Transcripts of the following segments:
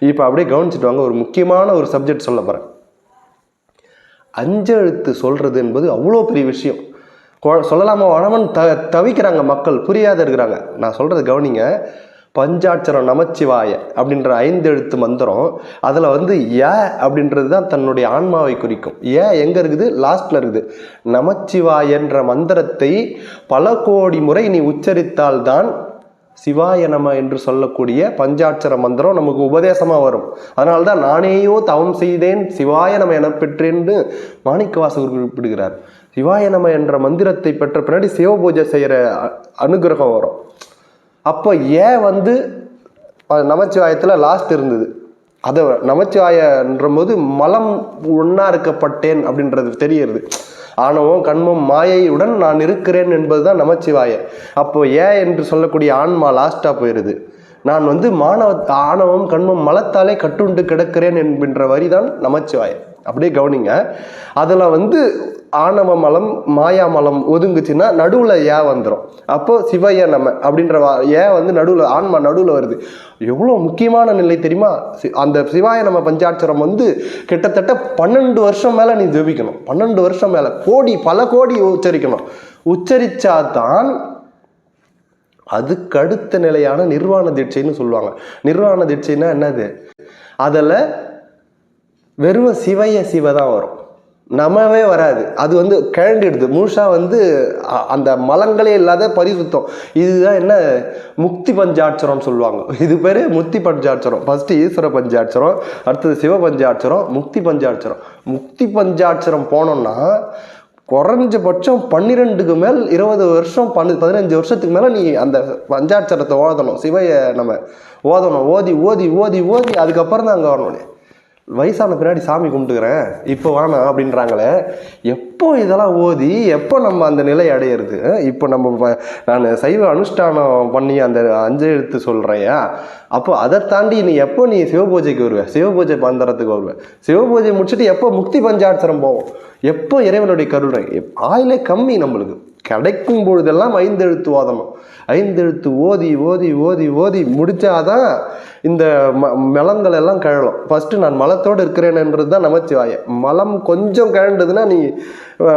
இப்போ அப்படியே கவனிச்சுட்டு வாங்க ஒரு முக்கியமான ஒரு சப்ஜெக்ட் சொல்ல போகிறேன் அஞ்செழுத்து சொல்கிறது என்பது அவ்வளோ பெரிய விஷயம். கொ- சொல்லலாமா? வனவன் த தவிக்கிறாங்க மக்கள் புரியாத இருக்கிறாங்க. நான் சொல்கிறது கவனிங்க. பஞ்சாட்சரம் நமச்சிவாய அப்படின்ற ஐந்தெழுத்து மந்திரம் அதில் வந்து ஏ அப்படின்றது தான் தன்னுடைய ஆன்மாவை குறிக்கும். ஏ எங்கே இருக்குது? லாஸ்ட்டில் இருக்குது. நமச்சிவாயன்ற மந்திரத்தை பல கோடி முறை நீ உச்சரித்தால்தான் சிவாய நம என்று சொல்லக்கூடிய பஞ்சாட்சர மந்திரம் நமக்கு உபதேசமாக வரும். அதனால தான் நானேயோ தவம் செய்தேன் சிவாய நம என பெற்றேன்னு மாணிக்க வாசகர் குறிப்பிடுகிறார். சிவாய நம என்ற மந்திரத்தை பெற்ற பின்னாடி சிவ பூஜை செய்கிற அனுகிரகம் வரும். அப்போ ஏன் வந்து நமச்சிவாயத்தில் லாஸ்ட் இருந்தது? அதை நமச்சிவாயன்ற போது மலம் ஒன்றா இருக்கப்பட்டேன் அப்படின்றது தெரியுது ஆணவம் கண்மம் மாயையுடன் நான் இருக்கிறேன் என்பதுதான் நமச்சிவாய. அப்போ ஏன் என்று சொல்லக்கூடிய ஆன்மா லாஸ்ட்டாக போயிடுது நான் வந்து மாணவ ஆணவம் கண்மம் மலத்தாலே கட்டுண்டு கிடக்கிறேன் என்கின்ற வரிதான் நமச்சிவாயம். அப்படியே கவனிங்க. அதில் வந்து ஆணவ மலம் மாயா மலம் ஒதுங்குச்சுன்னா நடுவில் ஏ வந்துடும் அப்போது சிவைய நம்ம அப்படின்ற வா- ஏ வந்து நடுவில் ஆன்மா நடுவில் வருது. எவ்வளோ முக்கியமான நிலை தெரியுமா? சி- அந்த சிவாய நம்ம பஞ்சாட்சரம் வந்து கிட்டத்தட்ட பன்னெண்டு வருஷம் மேலே நீ ஜெபிக்கணும். பன்னெண்டு வருஷம் மேலே கோடி பல கோடி உச்சரிக்கணும். உச்சரித்தா தான் அடுத்த நிலையான நிர்வாண தீட்சைன்னு சொல்லுவாங்க. நிர்வாண தீட்சைன்னா என்னது? அதில் வெறும் சிவைய சிவ தான் வரும். நம்மவே வராது. அது வந்து கிழண்டிடுது. முழுசாக வந்து அந்த மலங்களே இல்லாத பரிசுத்தம். இதுதான் என்ன? முக்தி பஞ்சாட்சரம் சொல்லுவாங்க. இது பேர் முக்தி பஞ்சாட்சரம். ஃபஸ்ட்டு ஈஸ்வர பஞ்சாட்சரம் அடுத்தது சிவ பஞ்சாட்சரம் முக்தி பஞ்சாட்சரம். முக்தி பஞ்சாட்சரம் போனோம்னா குறைஞ்சபட்சம் பன்னிரெண்டுக்கு மேல் இருபது வருஷம் பன்னு பதினஞ்சு வருஷத்துக்கு மேலே நீ அந்த பஞ்சாட்சரத்தை ஓதணும் சிவையை நம்ம ஓதணும் ஓதி ஓதி ஓதி ஓதி அதுக்கப்புறம் தான் அங்கே வரணும் நீ. வயசான பின்னாடி சாமி கும்பிட்டுக்கிறேன் இப்போ வேணாம் அப்படின்றாங்களே. எப்போ இதெல்லாம் ஓதி எப்போ நம்ம அந்த நிலை அடையிறது? இப்போ நம்ம நான் சைவ அனுஷ்டானம் பண்ணி அந்த அஞ்சு எழுத்து சொல்கிறேயா அப்போ அதை தாண்டி நீ எப்போ நீ சிவபூஜைக்கு வருவ? சிவபூஜை பந்தரத்துக்கு வருவ? சிவபூஜை முடிச்சுட்டு எப்போ முக்தி பஞ்சாட்சரம் போவோம்? எப்போ இறைவனுடைய கருணை? எப்- ஆயிலே கம்மி நம்மளுக்கு. கிடைக்கும் பொழுதெல்லாம் ஐந்தெழுத்து ஓதணும் ஐந்தெழுத்து ஓதி ஓதி ஓதி ஓதி முடிச்சாதான் இந்த ம மலங்கள் எல்லாம் கழலும். ஃபஸ்ட்டு நான் மலத்தோடு இருக்கிறேன்ன்றது தான் நமச்சிவாய மலம் கொஞ்சம் கழண்டதுன்னா நீ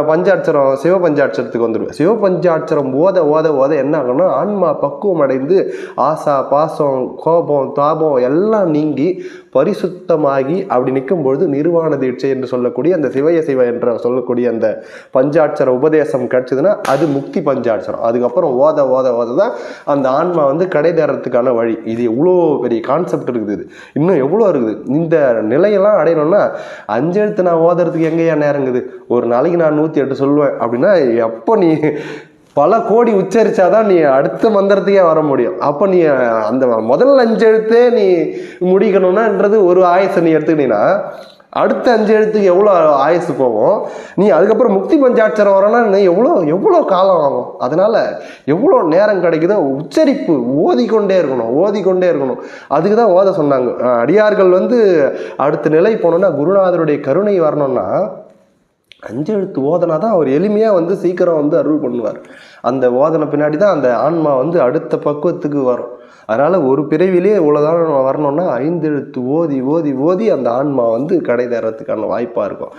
பஞ்சாட்சரம் சிவ பஞ்சாட்சரத்துக்கு வந்துடுவேன். சிவ பஞ்சாட்சரம் ஓத ஓத ஓத என்ன ஆகும்னா ஆன்மா பக்குவம் அடைந்து ஆசா பாசம் கோபம் தாபம் எல்லாம் நீங்கி பரிசுத்தமாகி அப்படி நிற்கும் பொழுது நிர்வாண தீட்சை என்று சொல்லக்கூடிய அந்த சிவய சிவ என்ற சொல்லக்கூடிய அந்த பஞ்சாட்சர உபதேசம் கிடைச்சதுன்னா அது முக்தி பஞ்சாட்சரம். அதுக்கப்புறம் ஓத ஓத ஓத தான் அந்த ஆன்மா வந்து கடை தேறதுக்கான வழி. இது எவ்வளோ பெரிய கான்செப்ட் இருக்குது இது. இன்னும் எவ்வளோ இருக்குது. இந்த நிலையெல்லாம் அடையணும்னா அஞ்சு எழுத்து நான் ஓதுறதுக்கு எங்கேயா நேரங்குது ஒரு நாளைக்கு நான் நூற்றி எட்டு சொல்லுவேன். அப்படின்னா எப்போ நீ பல கோடி உச்சரிச்சாதான் நீ அடுத்த மந்திரத்துக்கே வர முடியும். அப்போ நீ அந்த முதல் அஞ்சு எழுத்தே நீ முடிக்கணும்னான்றது ஒரு ஆயசை நீ எடுத்துக்கிட்டீங்கன்னா அடுத்த அஞ்சு எழுத்துக்கு எவ்வளோ ஆயுசு போகும்? நீ அதுக்கப்புறம் முக்தி பஞ்சாட்சரம் வரனா இன்னும் எவ்வளோ எவ்வளோ காலம் ஆகும்? அதனால் எவ்வளோ நேரம் கிடைக்குதோ உச்சரிப்பு ஓதிக்கொண்டே இருக்கணும் ஓதிக்கொண்டே இருக்கணும். அதுக்கு தான் ஓத சொன்னாங்க. அடியார்கள் வந்து அடுத்த நிலை போனோன்னா குருநாதருடைய கருணை வரணும்னா அஞ்சு எழுத்து ஓதனா தான் அவர் எளிமையாக வந்து சீக்கிரம் வந்து அருள் பண்ணுவார். அந்த ஓதனை பின்னாடி தான் அந்த ஆன்மா வந்து அடுத்த பக்குவத்துக்கு வரும். அதனால் ஒரு பிறவிலே இவ்வளோதான் வரணும்னா ஐந்து எழுத்து ஓதி ஓதி ஓதி அந்த ஆன்மா வந்து கடை தேறதுக்கான வாய்ப்பாக இருக்கும்.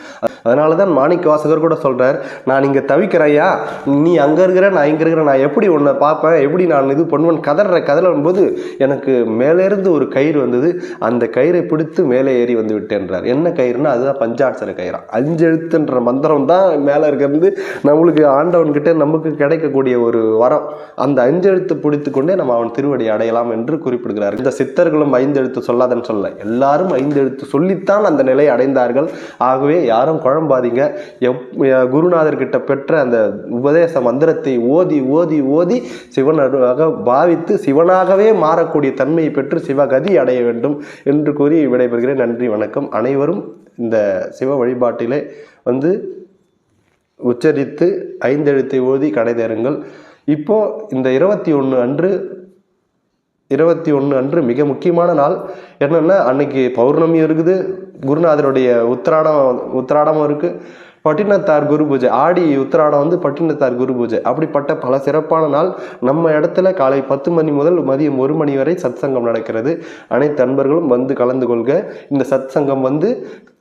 அதனால தான் மாணிக்க வாசகர் கூட சொல்கிறார் நான் இங்கே தவிக்கிறையா நீ அங்கே இருக்கிற நான் இங்கே இருக்கிற நான் எப்படி உன்னை பார்ப்பேன்? எப்படி நான் இது பண்ணுவேன்? கதற கதறும் போது எனக்கு மேலேருந்து ஒரு கயிறு வந்தது. அந்த கயிறை பிடித்து மேலே ஏறி வந்து விட்டேன்றார். என்ன கயிறுனா அதுதான் பஞ்சாட்சர கயிறா. அஞ்செழுத்துன்ற மந்திரம் தான் மேலே இருக்கிறது. நம்மளுக்கு ஆண்டவன்கிட்ட நமக்கு கிடைக்கக்கூடிய ஒரு வரம். அந்த அஞ்செழுத்து பிடித்து கொண்டே நம்ம அவன் திருவடி அடையலாம் என்று குறிப்பிடுகிறார் இந்த சித்தர்களும் ஐந்தெழுத்து சொல்லாதன் சொல்லாதன்னு சொல்ல எல்லாரும் ஐந்தெழுத்து சொல்லித்தான் அந்த நிலை அடைந்தார்கள். ஆகவே யாரும் குழம்பாதீங்க எப் குருநாதர்கிட்ட பெற்ற அந்த உபதேச மந்திரத்தை ஓதி ஓதி ஓதி சிவனாக பாவித்து சிவனாகவே மாறக்கூடிய தன்மையை பெற்று சிவகதி அடைய வேண்டும் என்று கூறி விடைபெறுகிறேன். நன்றி வணக்கம். அனைவரும் இந்த சிவ வழிபாட்டிலே வந்து உச்சரித்து ஐந்தெழுத்தை ஓதி கடைதேறுங்கள் இப்போ இந்த இருபத்தி ஒன்று அன்று இருபத்தி ஒன்று அன்று மிக முக்கியமான நாள். என்னென்னா அன்னைக்கு பௌர்ணமி இருக்குது. குருநாதருடைய உத்திராடம் உத்திராடமும் இருக்குது பட்டினத்தார் குரு பூஜை ஆடி உத்திராடம் வந்து பட்டினத்தார் குரு பூஜை. அப்படிப்பட்ட பல சிறப்பான நாள். நம்ம இடத்துல காலை பத்து மணி முதல் மதியம் ஒரு மணி வரை சத்சங்கம் நடக்கிறது. அனைத்து அன்பர்களும் வந்து கலந்து கொள்க. இந்த சத்சங்கம் வந்து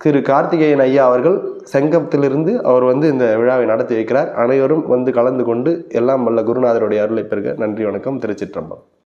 திரு கார்த்திகேயன் ஐயா அவர்கள் செங்கத்திலிருந்து அவர் வந்து இந்த விழாவை நடத்தி வைக்கிறார். அனைவரும் வந்து கலந்து கொண்டு எல்லாம் வல்ல குருநாதருடைய அருளை பெறுக. நன்றி வணக்கம். திருச்சிற்றம்பலம்.